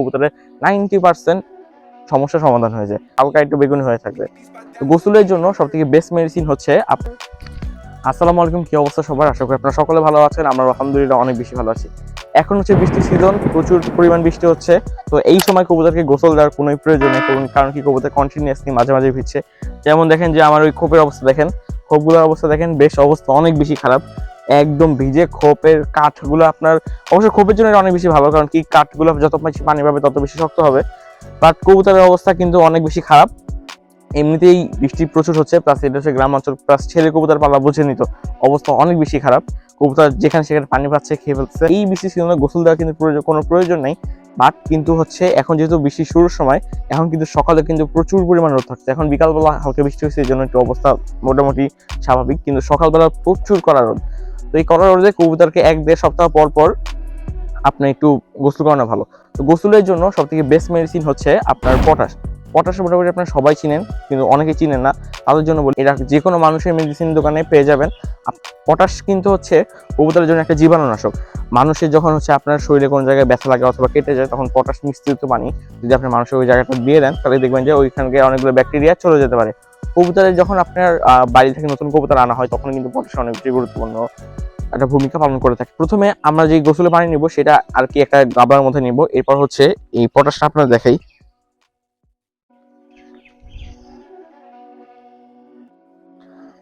কবুতরের ninety percent সমস্যার সমাধান হয়ে যায় হালকা একটু বেগুনি হয়ে থাকবে। তো গোসলের জন্য সব থেকে বেস্ট মেডিসিন হচ্ছে আসসালামু আলাইকুম, কি অবস্থা সবার? আশা করি আপনারা সকলে ভালো আছেন, আমরা আলহামদুলিল্লাহ অনেক বেশি ভালো আছি। এখন হচ্ছে বৃষ্টির সিজন প্রচুর পরিমাণ বৃষ্টি হচ্ছে। তো এই সময় কবুতরকে গোসল দেওয়ার কোনো প্রয়োজন নেই কারণ কি কবুতর কন্টিনিউয়াসলি মাঝে মাঝে ভিজছে। যেমন দেখেন যে আমার ওই খোপের অবস্থা দেখেন, খোপগুলোর অবস্থা দেখেন, বেশ অবস্থা অনেক বেশি খারাপ। একদম ভিজে খোপের কাঠগুলো আপনার অবশ্য খোপের জন্য অনেক বেশি ভালো, কারণ কি কাঠগুলো যত বেশি পানি পাবে তত বেশি শক্ত হবে। বাট কবুতরের অবস্থা কিন্তু অনেক বেশি খারাপ। এমনিতেই বৃষ্টি প্রচুর হচ্ছে প্লাস এটা হচ্ছে গ্রাম অঞ্চল প্লাস ছেলে কবুতর পালা বুঝেনি তো অবস্থা অনেক বেশি খারাপ। কবুতর যেখানে সেখানে পানি পাচ্ছে, খেয়ে ফেলছে এই বৃষ্টি সিজনে গোসল দেওয়া কিন্তু প্রয়োজন, কোনো প্রয়োজন নেই। বাট কিন্তু হচ্ছে, এখন যেহেতু বৃষ্টি শুরুর সময়, এখন কিন্তু সকালে কিন্তু প্রচুর পরিমাণ রোদ থাকছে। এখন বিকালবেলা হালকা বৃষ্টি হয়েছে, এই জন্য একটু অবস্থা মোটামুটি স্বাভাবিক। কিন্তু সকালবেলা প্রচুর করা রোদ। তো এই কড়া রোদে কবুতরকে এক দেড় সপ্তাহ পর পর আপনি একটু গোসল করানো ভালো। তো গোসলের জন্য সব থেকে বেস্ট মেডিসিন হচ্ছে আপনার পটাশ পটাশ মোটামুটি আপনারা সবাই চিনেন, কিন্তু অনেকে চিনেন না। তাদের জন্য বলি এটা যে কোনো মানুষের মেডিসিন দোকানে পেয়ে যাবেন। পটাশ কিন্তু হচ্ছে কবুতরের জন্য একটা জীবাণুনাশক। মানুষের যখন হচ্ছে আপনার শরীরে কোনো জায়গায় ব্যথা লাগে অথবা কেটে যায়, তখন পটাশ মিশ্রিত পানি যদি আপনি মানুষের ওই জায়গাটা দিয়ে দেন, তাহলে দেখবেন যে ওইখানকে অনেকগুলো ব্যাকটেরিয়া চলে যেতে পারে। কবুতরের যখন আপনার বাড়ি থেকে নতুন কবুতর আনা হয়, তখন কিন্তু পটাশ অনেক বেশি গুরুত্বপূর্ণ। একটা ভূমিকা পালন করে থাকে। প্রথমে আমরা যে গোসলে পানি নিব, সেটা আর কি একটা গাবলার মধ্যে নিব। এরপর হচ্ছে এই পটাশটা আপনার দেখাই।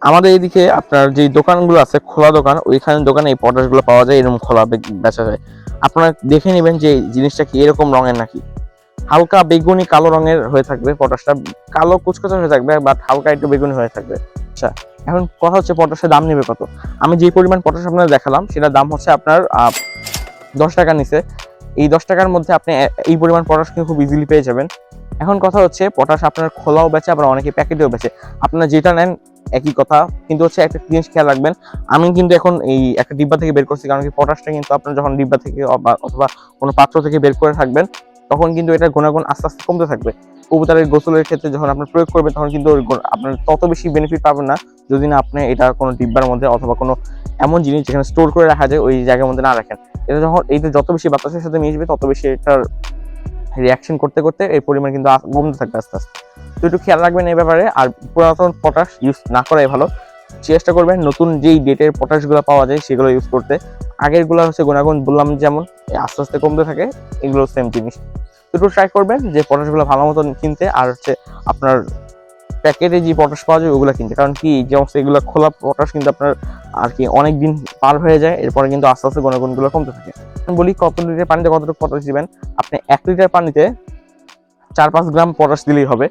আমাদের এইদিকে আপনার যে দোকানগুলো আছে, খোলা দোকান, ওইখানে দোকানে এই পটাশগুলো পাওয়া যায়, এরকম খোলা বেচা যায়। আপনারা দেখে নেবেন যে জিনিসটা কি, এরকম রঙের নাকি। হালকা বেগুনি কালো রঙের হয়ে থাকবে পটাশটা। কালো কুচকুচে হয়ে থাকবে, বাট হালকা একটু বেগুনি হয়ে থাকবে। আচ্ছা এখন কথা হচ্ছে পটাশের দাম নেবে কত? আমি যে পরিমাণ পটাশ আপনার দেখালাম, সেটার দাম হচ্ছে আপনার দশ টাকা নিচে। এই দশ টাকার মধ্যে আপনি এই পরিমাণ পটাশ কিন্তু খুব ইজিলি পেয়ে যাবেন। এখন কথা হচ্ছে, পটাশ আপনার খোলাও বেচে, আবার অনেকে প্যাকেটেও বেচে। আপনারা যেটা নেন, একই কথা। কিন্তু হচ্ছে একটা জিনিস খেয়াল রাখবেন, আমি কিন্তু এখন এই একটা ডিব্বা থেকে বের করছি, কারণ কি পটাশটা কিন্তু আপনার যখন ডিব্বা থেকে অথবা কোনো পাত্র থেকে বের করে থাকবেন, তখন কিন্তু এটার গুণাগুণ আস্তে আস্তে কমতে থাকবে। কবুতরের গোসলের ক্ষেত্রে যখন আপনার প্রয়োগ করবেন তখন কিন্তু আপনার তত বেশি বেনিফিট পাবেন না যদি না আপনি এটা কোনো ডিব্বার মধ্যে অথবা কোনো এমন জিনিস যেখানে স্টোর করে রাখা যায়, ওই জায়গার মধ্যে না রাখেন। এটা যখন এইটা যত বেশি বাতাসের সাথে মিশবে, তত বেশি এটার রিয়াকশন করতে করতে এই পরিমাণ কিন্তু কমতে থাকবে আস্তে আস্তে। তো একটু খেয়াল রাখবেন এই ব্যাপারে। আর পুরাতন পটাশ ইউজ না করাই ভালো। চেষ্টা করবেন নতুন যেই ডেটের পটাশগুলো পাওয়া যায়, সেগুলো ইউজ করতে। আগেরগুলো হচ্ছে গুণাগুণ বললাম যেমন আস্তে আস্তে কমতে থাকে, এগুলো সেম জিনিস। একটু ট্রাই করবেন, যে পটাশগুলো ভালো মতন কিনতে আর হচ্ছে আপনার প্যাকেটে যে পটাশ পাওয়া যায় ওগুলো কিনতে। কারণ কি যেমন এগুলো খোলা পটাশ কিন্তু আপনার আর কি অনেক দিন পার হয়ে যায়, এরপরে কিন্তু আস্তে আস্তে গুণাগুণগুলো কমতে থাকে। আমি বলি কত লিটার পানিতে কতটুকু পটাশ দিবেন, আপনি এক লিটার পানিতে চার পাঁচ গ্রাম পটাশ দিলেই হবে।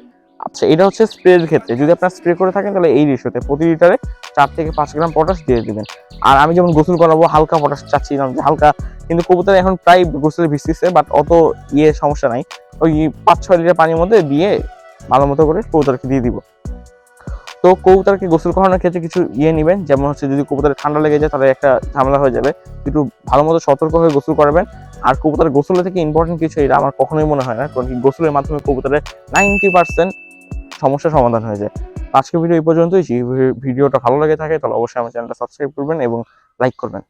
আচ্ছা এটা হচ্ছে স্প্রের ক্ষেত্রে। যদি আপনার স্প্রে করে থাকেন, তাহলে এই রেশিওতে প্রতি লিটারে চার থেকে পাঁচ গ্রাম পটাশ দিয়ে দিবেন। আর আমি যেমন গোসল করাবো, হালকা পটাশ চাচ্ছিলাম যে হালকা, কিন্তু কবুতর এখন প্রায় গোসলে ভিজতেছে বাট অত ইয়ে সমস্যা নাই। ওই পাঁচ, ছয় লিটার পানির মধ্যে দিয়ে ভালো মতো করে কবুতরকে দিয়ে দিব। তো কবুতরকে গোসল করানোর ক্ষেত্রে কিছু ইয়ে নেবেন, যেমন হচ্ছে যদি কবুতরের ঠান্ডা লেগে যায়, তাহলে একটা ঝামেলা হয়ে যাবে। একটু ভালো মতো সতর্ক হয়ে গোসল করবেন। আর কবুতরের গোসলের থেকে ইম্পর্টেন্ট কিছু, এটা আমার কখনোই মনে হয় না, কারণ কি গোসলের মাধ্যমে কবুতরের নাইনটি পার্সেন্ট সমস্যার সমাধান হয়ে যায়। আজকের ভিডিও এই পর্যন্তই। যদি ভিডিওটা ভালো লাগে থাকে, তাহলে অবশ্যই আমার চ্যানেলটা সাবস্ক্রাইব করবেন এবং লাইক করবেন।